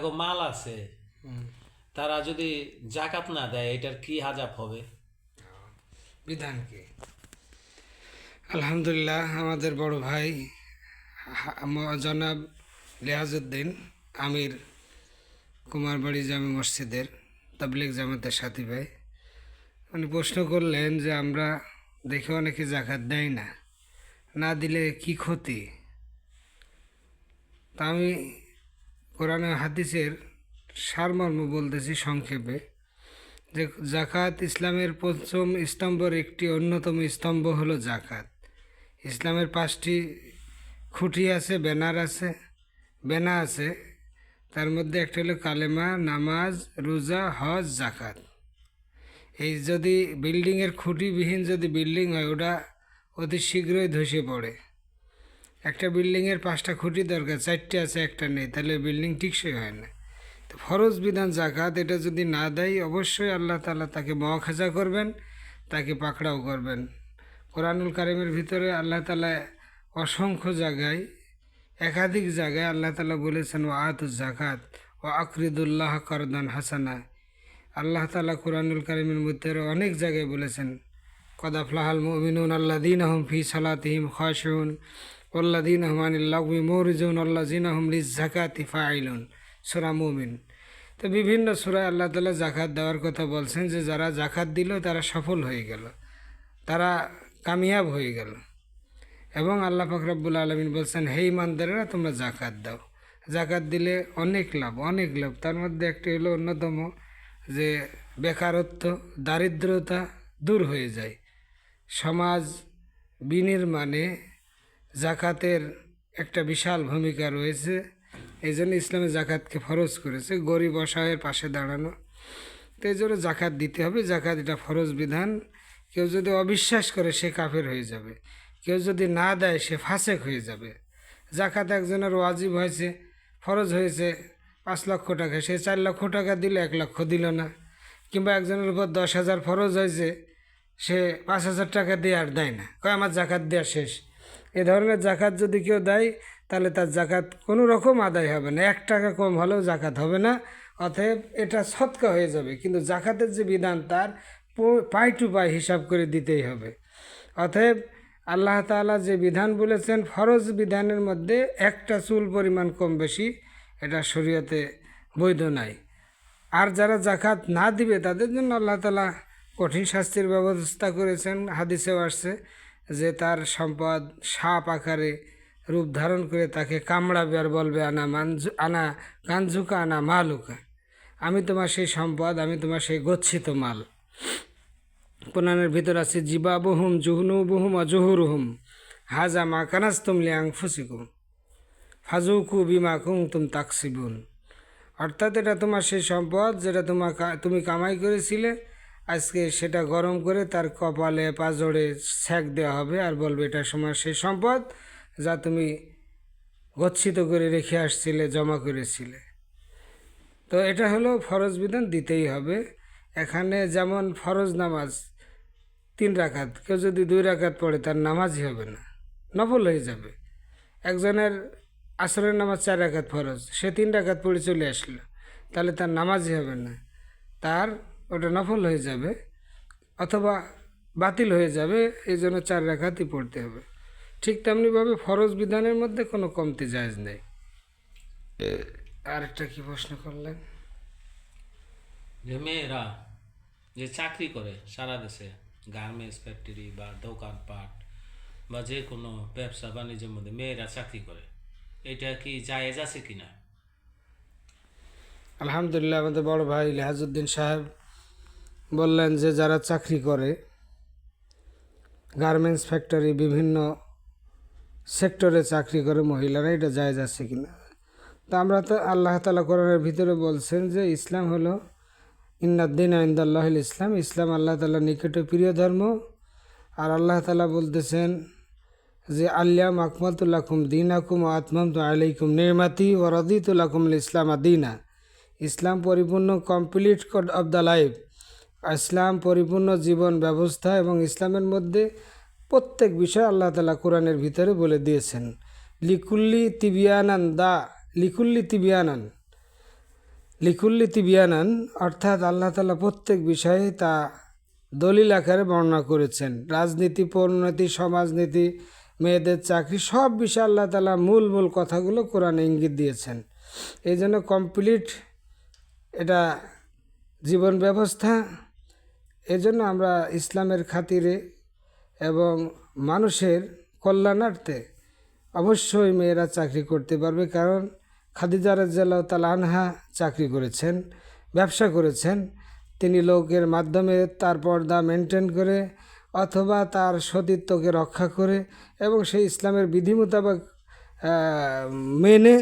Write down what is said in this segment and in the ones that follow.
মাল আছে। তারা যদি জাকাত না দেয় এটার কি হাজাব হবে? বিধান কি? আলহামদুলিল্লাহ আমাদের বড় ভাই জনাব লিয়াজউদ্দিন আমির কুমারবাড়ি জামে মসজিদের তাবলিক জামাতের সাথী ভাই। উনি প্রশ্ন করলেন যে আমরা দেখে অনেকে জাকাত দেয় না। না দিলে কি ক্ষতি? তা আমি কোরআন হাদিসের সারমর্ম বলতেছি সংক্ষেপে যে জাকাত ইসলামের পঞ্চম স্তম্ভর একটি অন্যতম স্তম্ভ হলো জাকাত। ইসলামের পাঁচটি খুঁটি আছে, ব্যানার আছে, বেনা আছে, তার মধ্যে একটা হলো কালেমা, নামাজ, রোজা, হজ, জাকাত। এই যদি বিল্ডিংয়ের খুঁটিবিহীন যদি বিল্ডিং হয়, ওটা অতি শীঘ্রই ধসে পড়ে। একটা বিল্ডিংয়ের পাঁচটা খুঁটি দরকার, চারটে আছে, একটা নেই, তাহলে বিল্ডিং টিকসই হয় না। তো ফরজ বিধান জাকাত এটা যদি না দেয়, অবশ্যই আল্লাহ তালা তাকে মহাখাজা করবেন, তাকে পাকড়াও করবেন। কোরআনুল কারিমের ভিতরে আল্লাহ তালা অসংখ্য জায়গায়, একাধিক জায়গায় আল্লাহ তালা বলেছেন ও আত জাকাত ও আকরিদুল্লাহ করদান হাসানা। আল্লাহ তালা কোরআনুল কারিমের মধ্যে অনেক জায়গায় বলেছেন, কদাফলাহাল মুমিনুন আল্লাহ দিন আহম ফি সালাতিহিম খাশুন ওল্লাদিন আহমানিল্লাহমি মৌরিজুন আল্লাহ জিন আহম লিজ জাকাতি ফাইলুন সুরা মুমিন তো বিভিন্ন সুরায় আল্লাহ তালা জাকাত দেওয়ার কথা বলছেন যে যারা জাকাত দিল, তারা সফল হয়ে গেল। তারা কামিয়াব হয়ে গেল। এবং আল্লাহ ফকরাবুল আলমিন বলছেন, হে ইমানদারেরা তোমরা জাকাত দাও। জাকাত দিলে অনেক লাভ অনেক লাভ। তার মধ্যে একটি হলো অন্যতম, যে বেকারত্ব, দারিদ্রতা দূর হয়ে যায়। সমাজ বিনির্মাণে জাকাতের একটা বিশাল ভূমিকা রয়েছে। এই জন্য ইসলামে জাকাতকে ফরজ করেছে। গরিব অসহায়ের পাশে দাঁড়ানো। তো এই জন্য জাকাত দিতে হবে। জাকাত এটা ফরজ বিধান। কেউ যদি অবিশ্বাস করে সে কাফের হয়ে যাবে। কেউ যদি না দেয় সে ফাঁসেক হয়ে যাবে। জাকাত একজনের ওয়াজিব হয়েছে, ফরজ হয়েছে, পাঁচ লক্ষ টাকা। সে চার লক্ষ টাকা দিল এক লক্ষ দিল না। কিংবা একজনের উপর দশ হাজার ফরজ হয়েছে, সে পাঁচ হাজার টাকা দিয়ে আর দেয় না। কয়, আমার জাকাত দেওয়া শেষ। এ ধরনের জাকাত যদি কেউ দেয়, তাহলে তার জাকাত কোনো রকম আদায় হবে না। এক টাকা কম হলেও জাকাত হবে না, অতএব এটা সৎকা হয়ে যাবে। কিন্তু জাকাতের যে বিধান, তার পাই টু পাই হিসাব করে দিতেই হবে। অতএব আল্লাহ তাআলা যে বিধান বলেছেন, ফরজ বিধানের মধ্যে একটা চুল পরিমাণ কম বেশি, এটা শরীয়তে বৈধ নাই। আর যারা জাকাত না দিবে, তাদের জন্য আল্লাহ তালা কঠিন শাস্তির ব্যবস্থা করেছেন। হাদিসেও আসছে যে তার সম্পদ সাপ আকারে রূপ ধারণ করে তাকে কামড়াবে আর বলবে, আনা মানজু, আনা কানঝুকা আনা মালুকা। আমি তোমার সেই সম্পদ, আমি তোমার সেই গচ্ছিত মাল। কোরআনের ভিতর আছে জিবা বহুম জুহনু বহুম অজহুরুহুম। হাজা মা কানাস তুমলি আং ফুসিকুম ফাজুকু বিমা কুং তুম তাকসিবুন। অর্থাৎ এটা তোমার সেই সম্পদ, যেটা তোমার তুমি কামাই করেছিলে। আজকে সেটা গরম করে তার কপালে পাজড়ে ছ্যাক দেওয়া হবে আর বলবে, এটা সময় সেই সম্পদ যা তুমি গচ্ছিত করে রেখে আসছিলে, জমা করেছিলে। তো এটা হলো ফরজ বিধান, দিতেই হবে। এখানে যেমন ফরজ নামাজ, তিন রাকাত, কেউ যদি দুই রাকাত পড়ে তার নামাজই হবে না, নফল হয়ে যাবে। একজনের আসরের নামাজ চার রাকাত ফরজ, সে তিন রাকাত পড়ে চলে আসলো, তাহলে তার নামাজই হবে না। তার ওটা নফল হয়ে যাবে অথবা বাতিল হয়ে যাবে এই জন্য চার রাকাতই পড়তে হবে। ঠিক তেমনিভাবে ফরজ বিধানের মধ্যে কোনো কমতি জায়জ নেই। আরেকটা কি প্রশ্ন করলেন? যে মেয়েরা যে চাকরি করে সারা দেশে গার্মেন্টস ফ্যাক্টরি বা দোকানপাট বা যে কোনো ব্যবসা বাণিজ্যের মধ্যে মেয়েরা চাকরি করে এটা কি জায়েজ আছে কিনা? আলহামদুলিল্লাহ আমাদের বড় ভাই লিহাজউদ্দিন সাহেব বললেন যে যারা চাকরি করে গার্মেন্টস ফ্যাক্টরি বিভিন্ন সেক্টরে চাকরি করে মহিলারা, এটা জায়েজ আছে কিনা? তা আমরা তো আল্লাহ তালা কোরআনের ভিতরে বলছেন যে ইসলাম হলো ইন্নাদ্দিন আইন্দাল্লাহ ইসলাম। ইসলাম আল্লাহ তালা নিকটে প্রিয় ধর্ম। আর আল্লাহ তালা বলতেছেন যে আল্লাহ আকমাতুল্লাকুম দিন আকুম আত্মাম তো আলাইকুম নির্মাতি ও রদিতুল্লাকুম ইসলাম আদিনা ইসলাম পরিপূর্ণ complete of the life Islam পরিপূর্ণ জীবন ব্যবস্থা এবং ইসলামের মধ্যে প্রত্যেক বিষয় আল্লাহ তালা কোরআনের ভিতরে বলে দিয়েছেন। লিকুল্লি তিবিয়ানান দা, লিকুল্লি তিবিয়ানান। লিকুল্লি তিবিয়ানান অর্থাৎ আল্লাহ তালা প্রত্যেক বিষয়ে তা দলিল আকারে বর্ণনা করেছেন। রাজনীতি পরিণতি সমাজনীতি, মেয়েদের চাকরি সব বিষয়ে আল্লাহ তালা মূল মূল কথাগুলো কোরআনে ইঙ্গিত দিয়েছেন। এই জন্য কমপ্লিট এটা জীবন ব্যবস্থা এজন্য আমরা ইসলামের খাতিরে এবং মানুষের কল্যাণার্থে অবশ্যই মেয়েরা চাকরি করতে পারবে, কারণ খাদিজা রাজ্জাল্লাহ তাল আনহা চাকরি করেছেন, ব্যবসা করেছেন। তিনি লোকের মাধ্যমে তার পর্দা মেনটেন করে অথবা তার সতীত্বকে রক্ষা করে এবং সেই ইসলামের বিধি মোতাবেক মেনে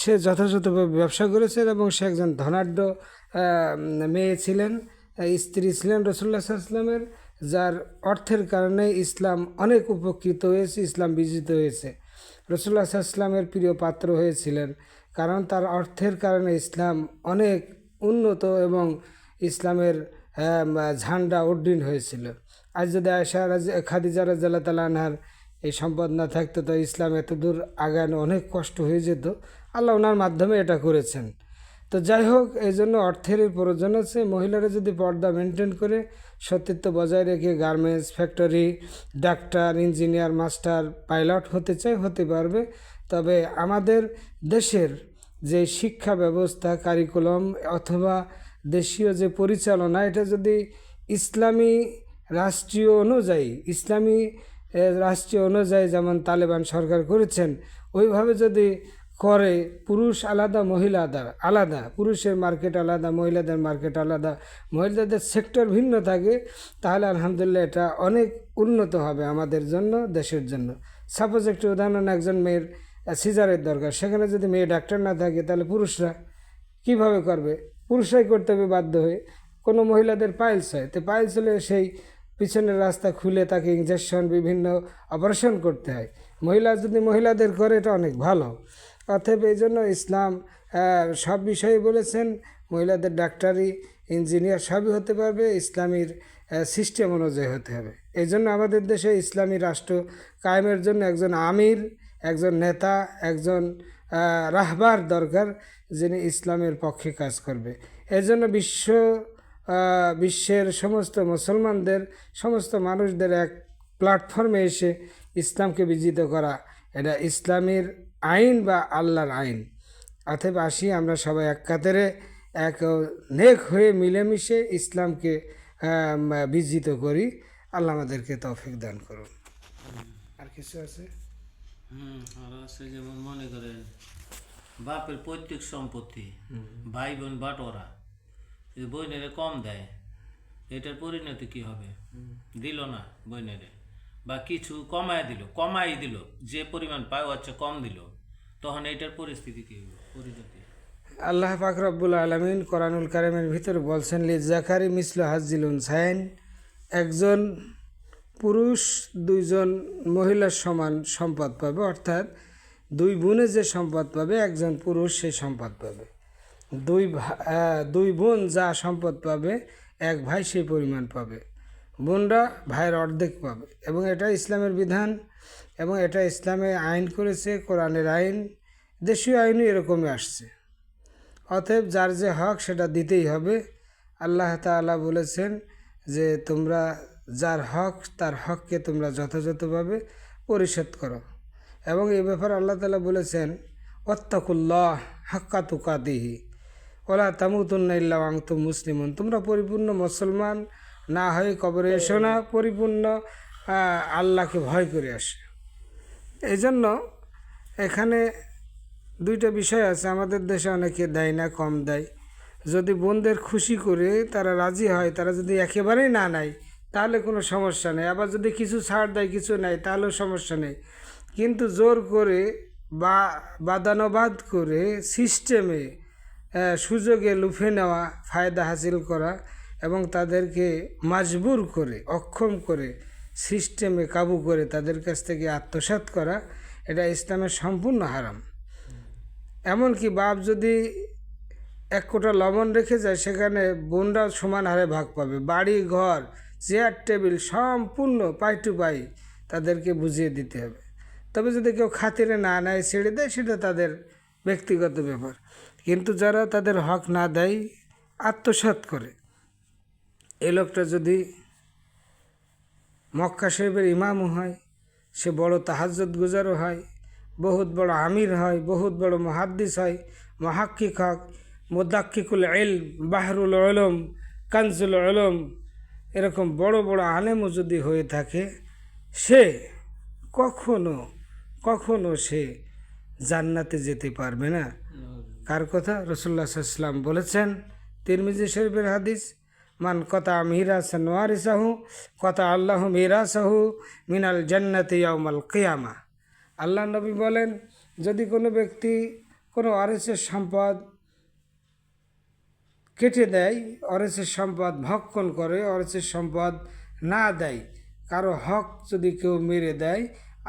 সে যথাযথভাবে ব্যবসা করেছেন এবং সে একজন ধনাঢ্য মেয়ে ছিলেন। স্ত্রী ছিলেন রসুল্লাহ ইসলামের যার অর্থের কারণে ইসলাম অনেক উপকৃত হয়েছে, ইসলাম বিজিত হয়েছে। রসুল্লাহ ইসলামের প্রিয় পাত্র হয়েছিলেন, কারণ তার অর্থের কারণে ইসলাম অনেক উন্নত এবং ইসলামের ঝান্ডা উড্ডীন হয়েছিল। আজ যদি আয়সা খাদিজা রাজ্লাহ তালানহার এই সম্পদ না থাকতো, তো ইসলাম এত দূর আগানো অনেক কষ্ট হয়ে যেত। আল্লাহ ওনার মাধ্যমে এটা করেছেন। তো যাই হোক, এই জন্য অর্থের প্রয়োজন আছে। মহিলারা যদি পর্দা মেনটেন করে, সতীত্ব বজায় রেখে garments factory doctor engineer master pilot হতে চায় হতে পারবে। তবে আমাদের দেশের যে শিক্ষা ব্যবস্থা কারিকুলাম অথবা দেশীয় যে পরিচালনা, এটা যদি ইসলামী রাষ্ট্রীয় অনুযায়ী, ইসলামী রাষ্ট্রীয় অনুযায়ী যেমন তালেবান সরকার করেছেন, ওইভাবে যদি করে পুরুষ আলাদা, মহিলা আলাদা। পুরুষের মার্কেট আলাদা, মহিলাদের মার্কেট আলাদা। মহিলাদের সেক্টর ভিন্ন থাকে। তাহলে আলহামদুলিল্লাহ এটা অনেক উন্নত হবে আমাদের জন্য, দেশের জন্য। সাপোজ একটি উদাহরণ, একজন মেয়ের সিজারের দরকার। সেখানে যদি মেয়ে ডাক্তার না থাকে, তাহলে পুরুষরা কীভাবে করবে? পুরুষরাই করতে হবে বাধ্য হয়ে। কোনো মহিলাদের পাইলস হয়। তো পাইলস হলে সেই পিছনের রাস্তা খুলে তাকে ইঞ্জেকশন বিভিন্ন অপারেশন করতে হয়। মহিলা যদি মহিলাদের করে, এটা অনেক ভালো। অতএব এই জন্য ইসলাম সব বিষয়ে বলেছেন, মহিলাদের ডাক্তারি, ইঞ্জিনিয়ার সবই হতে পারবে, ইসলামীর সিস্টেম অনুযায়ী হতে হবে। এই জন্য আমাদের দেশে ইসলামী রাষ্ট্র কায়েমের জন্য একজন আমির, একজন নেতা, একজন রাহবার দরকার যিনি ইসলামের পক্ষে কাজ করবে। এই জন্য বিশ্ব বিশ্বের সমস্ত মুসলমানদের, সমস্ত মানুষদের এক প্ল্যাটফর্মে এসে ইসলামকে বিজিত করা, এটা ইসলামের আইন বা আল্লাহর আইন। অতএব আসি আমরা সবাই এক কাতারে এক নেক হয়ে মিলেমিশে ইসলামকে বিজিত করি। আল্লাহ আমাদেরকে তৌফিক দান করুন। আর কিছু আছে? হুম আর আছে যেমন মনে করেন বাপের পৈতৃক সম্পত্তি ভাই বোন বাটোরা যদি বইনেরে কম দেয় এটার পরিণতি কি হবে? দিল না বইনেরে। বা কিছু কমায় দিল কমাই দিল যে পরিমাণ পায় হচ্ছে কম দিল। তখন এটার পরিস্থিতি হবে পরিণতি? আল্লাহ পাক রব্বুল আলমিন কোরআনুল কারিমের ভিতরে বলছেন, লি জাকারি মিসল হাজিলুন সাইন একজন পুরুষ দুইজন মহিলার সমান সম্পদ পাবে, অর্থাৎ দুই বোনে যে সম্পদ পাবে, একজন পুরুষ সেই সম্পদ পাবে। দুই দুই বোন যা সম্পদ পাবে, এক ভাই সেই পরিমাণ পাবে। বোনরা ভাইয়ের অর্ধেক পাবে এবং এটা ইসলামের বিধান এবং এটা ইসলামে আইন করেছে, কোরআনের আইন, দেশীয় আইনও এরকমই আসছে। অতএব যার যে হক সেটা দিতেই হবে। আল্লাহ তাআলা বলেছেন যে তোমরা যার হক, তার হককে তোমরা যথাযথভাবে পরিশোধ করো। এবং এই ব্যাপারে আল্লাহ তালা বলেছেন অত্তাকুল্লাহ হাক্কা তুকাদিহি ওলা তামুতুন্না ইল্লা আংতু মুসলিমন। তোমরা পরিপূর্ণ মুসলমান না হয়ে কবরে এসো না, পরিপূর্ণ আল্লাহকে ভয় করে আসে। এই জন্য এখানে দুইটা বিষয় আছে। আমাদের দেশে অনেকে দেয় না, কম দেয়। যদি বোনদের খুশি করে তারা রাজি হয়, তারা যদি একেবারেই না নেয়, তাহলে কোনো সমস্যা নেই। আবার যদি কিছু ছাড় দেয়, কিছু নেয়, তাহলেও সমস্যা নেই। কিন্তু জোর করে বা, বাদানুবাদ করে সিস্টেমে সুযোগে লুফে নেওয়া, ফায়দা হাসিল করা এবং তাদেরকে মাজবুর করে, অক্ষম করে, সিস্টেমে কাবু করে তাদের কাছ থেকে আত্মসাৎ করা, এটা ইসলামের সম্পূর্ণ হারাম। এমনকি বাপ যদি এক কোটা লবণ রেখে যায়, সেখানে বোনরা সমান হারে ভাগ পাবে। বাড়ি, ঘর, চেয়ার, টেবিল সম্পূর্ণ পাই টু পাই তাদেরকে বুঝিয়ে দিতে হবে। তবে যদি কেউ খাতিরে না নেয়, ছেড়ে দেয়, সেটা তাদের ব্যক্তিগত ব্যাপার। কিন্তু যারা তাদের হক না দেয়, আত্মসাৎ করে এ লোকটা যদি মক্কা শরীফের ইমামও হয়, সে বড় তাহাজ্জত গুজারও হয়, বহুত বড় আমির হয়, বহুত বড় মহাদ্দিস হয়, মহাক্কিক হক, মোদাক্কিকুল এল বাহরুল আলম কানজুল আলম এরকম বড় বড় আলেমও যদি হয়ে থাকে, সে কখনো কখনো সে জান্নাতে যেতে পারবে না। কার কথা? রসুল্লাহ সাল্লাম বলেছেন, তিরমিজি শরীফের হাদিস মান কথা মিরা সাহু কথা আল্লাহ মিরা সাহু মিনাল জান্নাতি ইয়াউমাল কিয়ামা। আল্লাহ নবী বলেন, যদি কোনো ব্যক্তি কোনো আরএসের সম্পদ কেটে দেয় অরেসের সম্পদ ভক্ষণ করে অরেসের সম্পদ না দেয়, কারও হক যদি কেউ মেরে দেয়,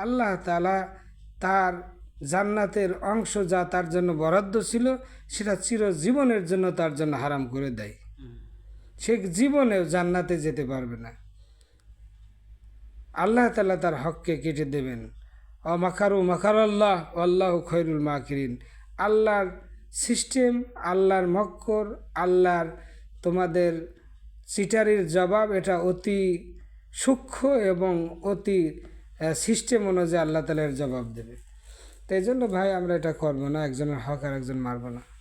আল্লাহ তালা তার জান্নাতের অংশ যা তার জন্য বরাদ্দ ছিল, সেটা চিরজীবনের জন্য তার জন্য হারাম করে দেয়। সে জীবনেও জান্নাতে যেতে পারবে না। আল্লাহ তালা তার হককে কেটে দেবেন। অ মাকারু মাকার আল্লাহ আল্লাহ খৈরুল মাকিরিন। আল্লাহর সিস্টেম, আল্লাহর মক্কর, আল্লাহর তোমাদের চিটারির জবাব এটা অতি সূক্ষ্ম এবং অতি সিস্টেম অনুযায়ী আল্লাহ তালার জবাব দেবে। তাই জন্য ভাই আমরা এটা করব না, একজনের হক আর একজন মারবো না।